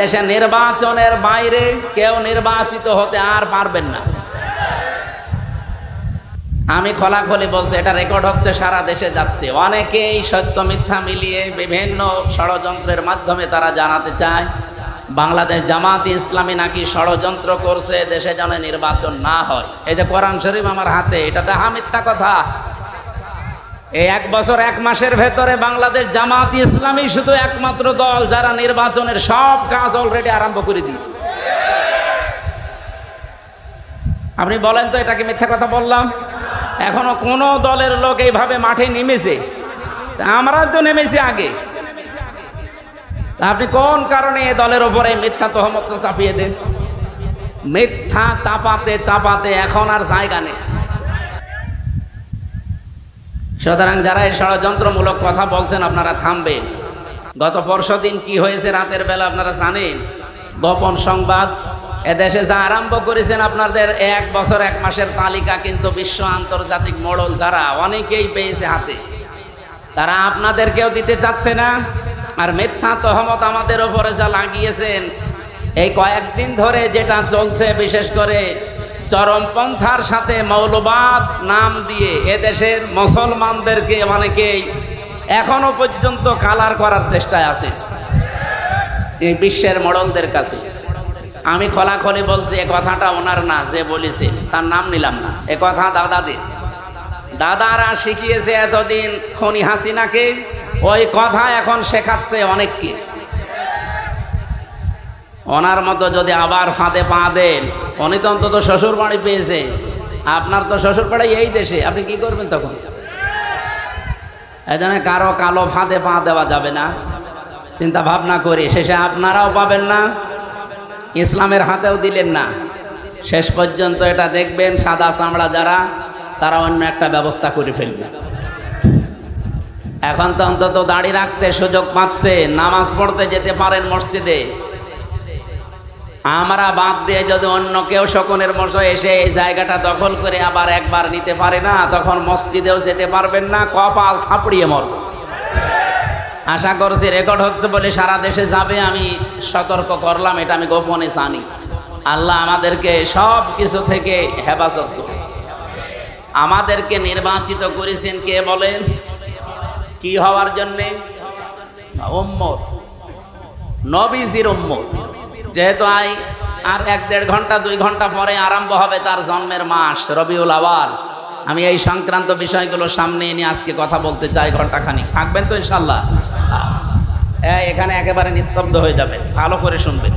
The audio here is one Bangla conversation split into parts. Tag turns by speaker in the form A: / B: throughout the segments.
A: দেশে নির্বাচনের বাইরে কেউ নির্বাচিত হতে আর পারবেন না। আমি খোলাখলি বলছি, এটা রেকর্ড হচ্ছে, সারা দেশে যাচ্ছে। অনেকেই সত্য মিথ্যা মিলিয়ে বিভিন্ন ষড়যন্ত্রের মাধ্যমে তারা জানাতে চায়, বাংলাদেশ জামাত ইসলামী নাকি ষড়যন্ত্র করছে, দেশে যেন নির্বাচন না হয়। এই যে কোরআন শরীফ আমার হাতে, এটা ডাহা মিথ্যা কথা। এই এক বছর, এক মাসের ভেতরে বাংলাদেশ জামাত ইসলামী শুধু একমাত্র দল যারা নির্বাচনের সব কাজ অলরেডি আরম্ভ করে দিয়েছে। আপনি বলেন তো এটাকে মিথ্যা কথা বললাম? এখনও কোনো দলের লোক এইভাবে মাঠে নেমেছে? আমরা তো নেমেছি আগে। আপনি কোন কারণে এ দলের ওপরে মিথ্যা তহমত চাপিয়ে দেন? মিথ্যা চাপাতে চাপাতে এখন আর জায়গা নেই। সুতরাং যারা এই ষড়যন্ত্রমূলক কথা বলছেন, আপনারা থামবেন। গত পরশু দিন কি হয়েছে রাতের বেলা আপনারা জানেন? গোপন সংবাদ, এদেশে যা আরম্ভ করেছেন আপনাদের এক বছর, এক মাসের তালিকা কিন্তু বিশ্ব আন্তর্জাতিক মডল যারা, অনেকেই পেয়েছে হাতে। তারা আপনাদেরকেও দিতে চাচ্ছে না, আর মিথ্যা তহমত আমাদের ওপরে যা লাগিয়েছেন, এই কয়েকদিন ধরে যেটা চলছে, বিশেষ করে চরমপন্থার সাথে মৌলবাদ নাম দিয়ে এদেশের মুসলমানদেরকে অনেকেই এখনও পর্যন্ত কালার করার চেষ্টায় আছে। এই বিশ্বের মডলদের কাছে। আমি খোলাখলি বলছি, এ কথাটা ওনার না, যে বলেছে, তার নাম নিলাম না। এ কথা দাদাদের। দাদারা শিখিয়েছে এতদিন খনি হাসিনাকে, ওই কথা এখন শেখাচ্ছে অনেককে। ওনার মতো যদি আবার ফাঁদে পা দেন, উনি তো অন্তত শ্বশুর বাড়ি পেয়েছে। আপনার তো শ্বশুর বাড়ি এই দেশে, আপনি কি করবেন তখন? এজন্য কারও কালো ফাঁদে পা দেওয়া যাবে না। চিন্তা ভাবনা করি, শেষে আপনারাও পাবেন না, ইসলামের হাতেও দিলেন না। শেষ পর্যন্ত এটা দেখবেন, সাদা চামড়া যারা, তারা অন্য একটা ব্যবস্থা করে ফেলবে। এখন তো অন্তত দাড়ি রাখতে সুযোগ পাচ্ছে, নামাজ পড়তে যেতে পারেন মসজিদে। আমরা বাদ দিয়ে যদি অন্য কেউ শকুনের মশো এসে এই জায়গাটা দখল করে আবার একবার নিতে পারে না, তখন মসজিদেও যেতে পারবেন না, কপাল থাপড়িয়ে মরব। আশা করছি রেকর্ড হচ্ছে বলে সারা দেশে যাবে, আমি সতর্ক করলাম, এটা আমি গোপনে জানি। আল্লাহ আমাদেরকে সব কিছু থেকে হেফাজত করে আমাদেরকে নির্বাচিত করেছেন কে বলেন? কি হওয়ার জন্যে? উম্মত। নবীজির উম্মত। যেহেতু আই আর এক দেড় ঘণ্টা, দুই ঘণ্টা পরে আরম্ভ হবে তার জন্মের মাস, রবিউল আওয়াল। আমি এই সংক্রান্ত বিষয়গুলো সামনে এনে আজকে কথা বলতে চাই ঘন্টাখানি থাকবেন তো ইনশাল্লাহ হ্যাঁ এখানে একেবারে নিস্তব্ধ হয়ে যাবে ভালো করে শুনবেন।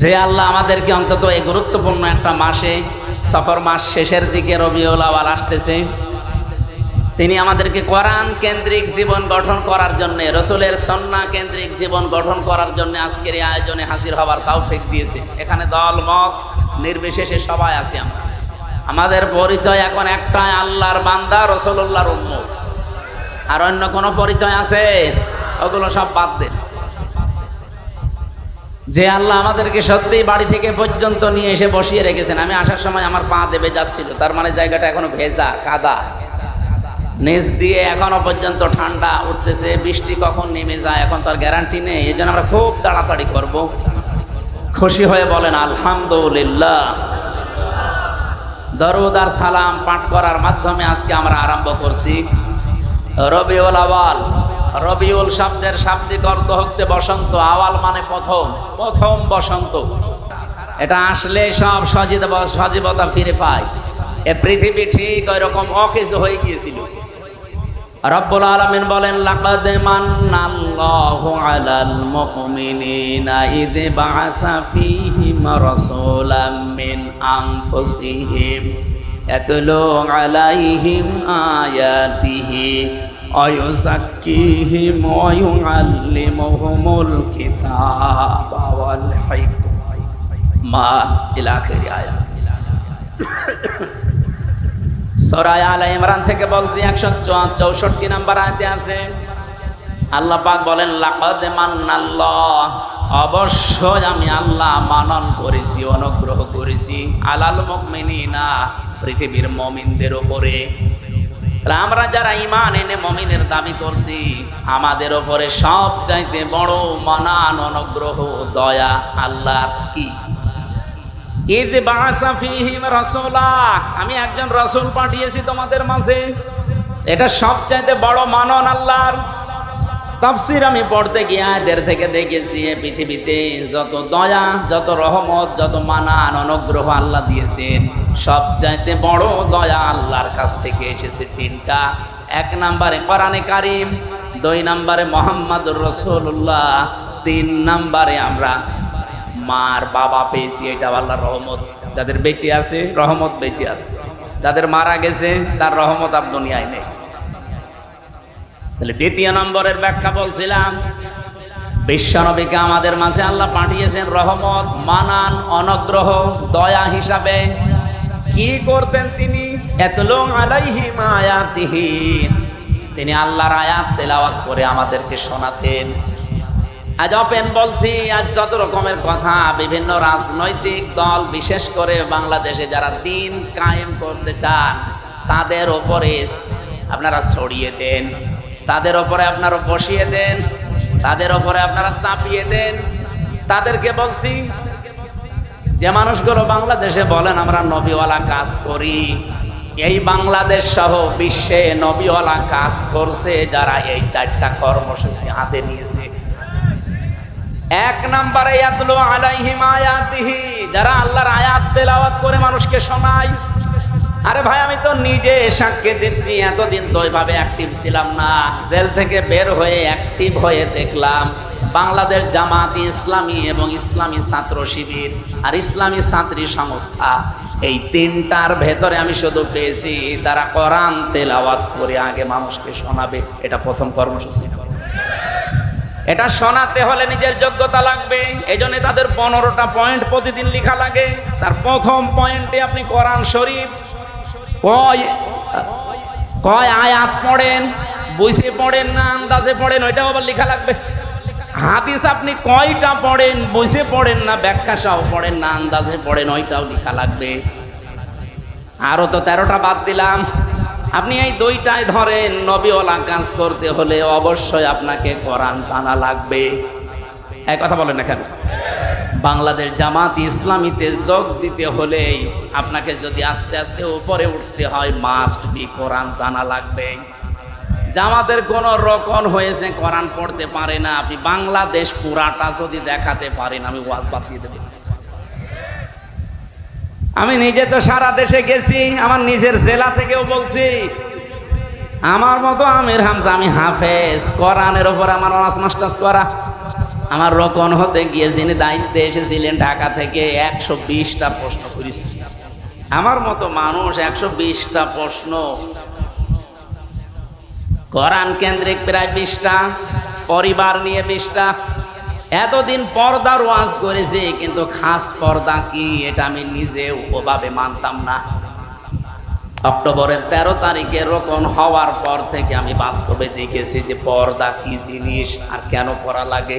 A: যে আল্লাহ আমাদেরকে অন্তত এই গুরুত্বপূর্ণ একটা মাসে, সফর মাস শেষের দিকে রবিউল আওয়াল আসতেছে। তিনি আমাদেরকে কোরআন কেন্দ্রিক জীবন গঠন করার জন্য, রসুলের সন্না কেন্দ্রিক জীবন গঠন করার জন্য আজকের এই আয়োজনে হাজির হওয়ার তৌফিক দিয়েছে। এখানে দল, মত, নির্বিশেষে সবাই আছি আমরা। আমাদের পরিচয় এখন একটাই, আল্লাহর বান্দা রসুল্লাহর উন্মত আর অন্য কোনো পরিচয় আছে? ওগুলো সব বাদ দেন যে আল্লাহ আমাদেরকে সত্যি বাড়ি থেকে পর্যন্ত নিয়ে এসে বসিয়ে রেখেছেন। আমি আসার সময় আমার পা দেবে যাচ্ছিল, তার মানে জায়গাটা এখনও ভেজা, কাদা। নিচ দিয়ে এখনও পর্যন্ত ঠান্ডা উঠতেছে, বৃষ্টি কখন নেমে যায় এখন তার গ্যারান্টি নেই, এই জন্য আমরা খুব তাড়াতাড়ি করব। খুশি হয়ে বলেন, আলহামদুলিল্লাহ। দরুদ সালাম পাঠ করার মাধ্যমে আজকে আমরা আরম্ভ করছি। রবিউল আওয়াল, রবিউল শব্দের শাব্দিক অর্থ হচ্ছে বসন্ত, আওয়াল মানে প্রথম প্রথম বসন্ত। এটা আসলে সব সজীব সজীবতা ফিরে পায়। এ পৃথিবী ঠিক ওই রকম অকেজ হয়ে গিয়েছিল। রব্বুল আলামিন বলেন লাকাদ মান্নাল্লাহু আলাল মুমিনিনা ইদ বাআসা ফীহিম রাসূলাম মিন আনফুসিহিম ইয়াতলু আলাইহিম আয়াতিহি ويزكيهم ويعلمهم الكتاب والحكمة إلى آخر آية সরাই আলা ইমরান থেকে বলছি একশো চৌষট্টি নাম্বার আয়তে আছে। আল্লাহ পাক বলেন, লাকাদ মান্নাল্লাহ। অবশ্যই আমি আল্লাহ মানন করেছি, অনুগ্রহ করেছি। আলাল মুমিনিনা, পৃথিবীর মমিনদের তাহলে আমরা যারা ইমান এনে মমিনের দাবি করছি, আমাদের ওপরে সব চাইতে বড় মানান, অনুগ্রহ, দয়া আল্লাহ কি? ঈদ বাসা ফিহিম রাসূলা, আমি একজন রসুল পাঠিয়েছি তোমাদের মাঝে। এটা সবচাইতে বড় মানন আল্লাহর। তাফসির আমি পড়তে গিয়ে এদের থেকে দেখেছি, এ পৃথিবীতে যত দয়া, যত রহমত, যত মানান, অনুগ্রহ আল্লাহ দিয়েছেন, সবচাইতে বড় দয়া আল্লাহর কাছ থেকে এসেছে তিনটা। এক নম্বরে কোরআনে কারিম, দুই নম্বরে মোহাম্মদুর রসুল্লাহ তিন নম্বরে আমরা মার, বাবা পেয়েছি, এটা আল্লাহর রহমত। যাদের বেঁচে আছে, রহমত বেঁচে আছে। যাদের মারা গেছে, তার রহমত আপ দুনিয়ায় নেই। তাহলে দ্বিতীয় নম্বরের ব্যাখ্যা বলছিলাম, বিশ্বনবীকে আমাদের মাঝে আল্লাহ পাঠিয়েছেন রহমত, মানান, অনগ্রহ, দয়া হিসাবে। কি করতেন তিনি? মায়াতিহি তিনি আল্লাহর আয়াত তেলাওয়াত করে আমাদেরকে শোনাতেন। আজ অপেন বলছি, আজ যত রকমের কথা, বিভিন্ন রাজনৈতিক দল, বিশেষ করে বাংলাদেশে যারা দিন কায়েম করতে চান, তাদের ওপরে আপনারা ছড়িয়ে দেন, তাদের ওপরে আপনারা বসিয়ে দেন, তাদের ওপরে আপনারা চাপিয়ে দেন। তাদেরকে বলছি, যে মানুষগুলো বাংলাদেশে বলেন, আমরা নবীওয়ালা কাজ করি। এই বাংলাদেশ সহ বিশ্বে নবীওয়ালা কাজ করছে, যারা এই চারটা কর্মসূচি হাতে নিয়েছে। এক নম্বরে যারা আল্লাহর আয়াত তেলাওয়াত করে মানুষকে শোনায়। আরে ভাই, আমি তো নিজে সাক্ষী দিচ্ছি, এতদিন তো ওইভাবে অ্যাক্টিভ ছিলাম না। জেল থেকে বের হয়ে অ্যাক্টিভ হয়ে দেখলাম, বাংলাদেশ জামাত ইসলামী এবং ইসলামী ছাত্র শিবির আর ইসলামী ছাত্রী সংস্থা। এই তিনটার ভেতরে আমি শুধু পেয়েছি, তারা কোরআন তেলাওয়াত করে আগে মানুষকে শোনাবে, এটা প্রথম কর্মসূচি। এটা শোনাতে হলে নিজের যোগ্যতা লাগবে। এই জন্য তাদের পনেরোটা পয়েন্ট প্রতিদিন লেখা লাগে। তার প্রথম পয়েন্টে আপনি কোরআন শরীফ, কয় আয়াত পড়েন, বইসে পড়েন না আন্দাজে পড়েন, ওইটাও আবার লেখা লাগবে। হাদিস আপনি কয়টা পড়েন বসে পড়েন না, ব্যাখ্যা সহ পড়েন না, আন্দাজে পড়েন, ওইটাও লেখা লাগবে। আরও তো তেরোটা বাদ দিলাম। আপনি এই দুইটাই ধরেন, নবীওয়ালা কাজ করতে হলে অবশ্যই আপনাকে কোরআন জানা লাগবে। এক কথা বলেন না কেন? বাংলাদেশ জামাত ইসলামীতে যোগ দিতে হলে আপনাকে যদি আস্তে আস্তে উপরে উঠতে হয় মাস্ট বি কোরআন জানা লাগবে। জামাতের কোন রকম হয়েছে, কোরআন পড়তে পারে না। আপনি বাংলাদেশ পুরাটা যদি দেখাতে পারেন, আমি ওয়াজ বাতিয়ে দেব। আমি নিজে তো সারা দেশে গেছি, আমার নিজের জেলা থেকেও বলছি। আমার মতো আমির হামজা, আমি হাফেজ। কোরআনের ওপর আমার অনার্স, মাস্টার্স করা। আমার রকন হতে গিয়ে যিনি দায়িত্বে এসেছিলেন ঢাকা থেকে একশো বিশটা প্রশ্ন করেছি। আমার মতো মানুষ একশো বিশটা প্রশ্ন। কোরআন কেন্দ্রিক প্রায় বিশটা, পরিবার নিয়ে বিশটা। এতদিন পর্দার ওয়াজ করেছি, কিন্তু খাস পর্দা কি, এটা আমি নিজে ওভাবে মানতাম না। অক্টোবরের তেরো তারিখে রোপণ হওয়ার পর থেকে আমি বাস্তবে দেখেছি যে পর্দা কি জিনিস আর কেন পড়া লাগে।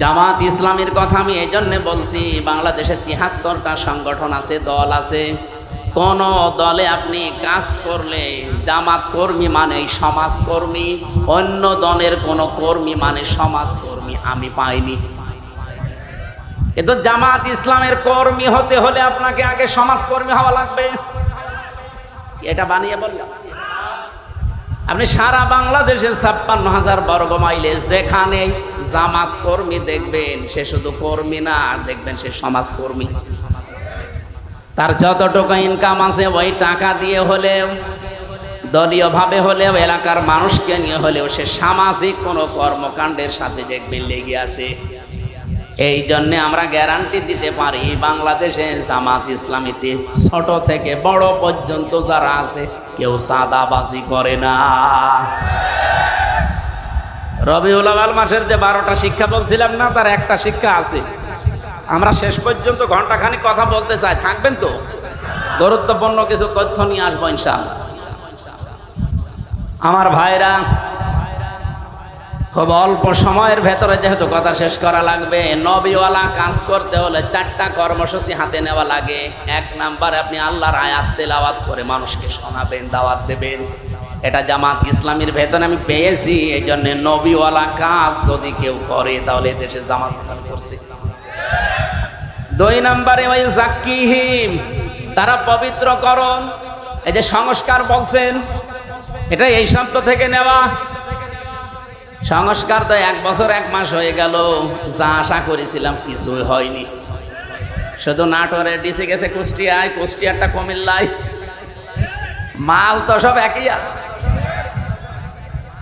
A: জামাত ইসলামের কথা আমি এই জন্যে বলছি, বাংলাদেশে তিয়াত্তরটা সংগঠন আছে, দল আছে। কোন দলে আপনি কাজ করলে জামাত কর্মী মানে সমাজকর্মী অন্য দলের কোন কর্মী মানে সমাজকর্মী আমি পাইনি। কিন্তু জামাত ইসলামের কর্মী হতে হলে আপনাকে আগে সমাজকর্মী হওয়া লাগবে। এটা বানিয়ে বললাম। আপনি সারা বাংলাদেশের ছাপ্পান্ন হাজার বর্গ মাইলে যেখানে জামাত কর্মী দেখবেন, সে শুধু কর্মী না দেখবেন সে সমাজকর্মী তার যতটুকু ইনকাম আছে, ওই টাকা দিয়ে হলেও দলীয়ভাবে হলেও, এলাকার মানুষকে নিয়ে হলেও সে সামাজিক কোনো কর্মকাণ্ডের সাথে দেখবে লেগে আছে। এই জন্যে আমরা গ্যারান্টি দিতে পারি বাংলাদেশে জামাত ইসলামীতে ছোট থেকে বড় পর্যন্ত যারা আছে, কেউ সাদাবাজি করে না। রবিউল আওয়াল মাসের যে বারোটা শিক্ষা বলছিলাম না, তার একটা শিক্ষা আছে। আমরা শেষ পর্যন্ত ঘন্টাখানি কথা বলতে চাই। থাকবেন তো? গুরুত্বপূর্ণ কিছু তথ্য নিয়ে আসব ইনশাল আমার ভাইরা, খুব অল্প সময়ের ভেতরে যেহেতু কথা শেষ করা লাগবে, নবীওয়ালা কাজ করতে হলে চারটা কর্মসূচি হাতে নেওয়া লাগে। এক নাম্বারে আপনি আল্লাহর আয়াত তেলাওয়াত করে মানুষকে শোনাবেন, দাওয়াত দেবেন। এটা জামাত ইসলামীর ভেতরে আমি পেয়েছি, এই জন্য নবীওয়ালা কাজ যদি কেউ করে, তাহলে দেশে জামাত করছে। দুই নম্বরে ওই জাকিহিম, তারা পবিত্রকরণ এই যে সংস্কার বলছেন, এটা এই শব্দ থেকে নেওয়া। সংস্কার তো এক বছর, এক মাস হয়ে গেল। যা আশা করেছিলাম কিছুই হয়নি। শুধু নাটোরে ডিসে গেছে কুষ্টিয়ায়, কুষ্টিয়ারটা কুমিল্লায়। মাল তো সব একই আছে।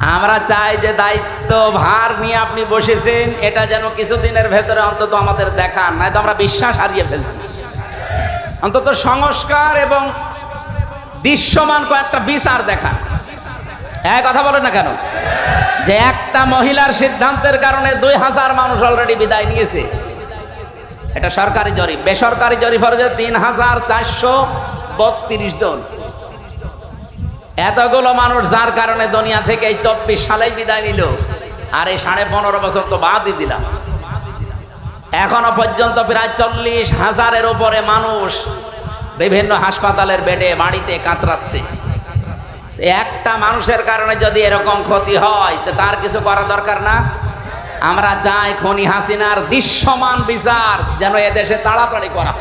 A: আমরা চাই যে দায়িত্ব, ভার নিয়ে আপনি বসেছেন, এটা যেন কিছুদিনের ভেতরে অন্তত আমাদের দেখান নয়তো আমরা বিশ্বাস হারিয়ে ফেলছি। অন্তত সংস্কার এবং দৃশ্যমান কয়েকটা বিচার দেখা হ্যাঁ কথা বলেন না কেন? যে একটা মহিলার সিদ্ধান্তের কারণে দুই হাজার মানুষ অলরেডি বিদায় নিয়েছে। এটা সরকারি জরিপ। বেসরকারি জরিপ হচ্ছে তিন হাজার চারশো বত্রিশ জন। এতগুলো মানুষ যার কারণে দুনিয়া থেকে এই চব্বিশ সালেই বিদায় নিল। আর এই সাড়ে পনেরো বছর তো বাদই দিলাম। এখনও পর্যন্ত প্রায় চল্লিশ হাজারের উপরে মানুষ বিভিন্ন হাসপাতালের বেডে, বাড়িতে কাতরাচ্ছে। একটা মানুষের কারণে যদি এরকম ক্ষতি হয়, তো তার কিছু করা দরকার না। আমরা চাই খনি হাসিনার দৃশ্যমান বিচার যেন এদেশে তাড়াতাড়ি করা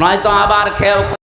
A: নয়তো আবার খেয়ে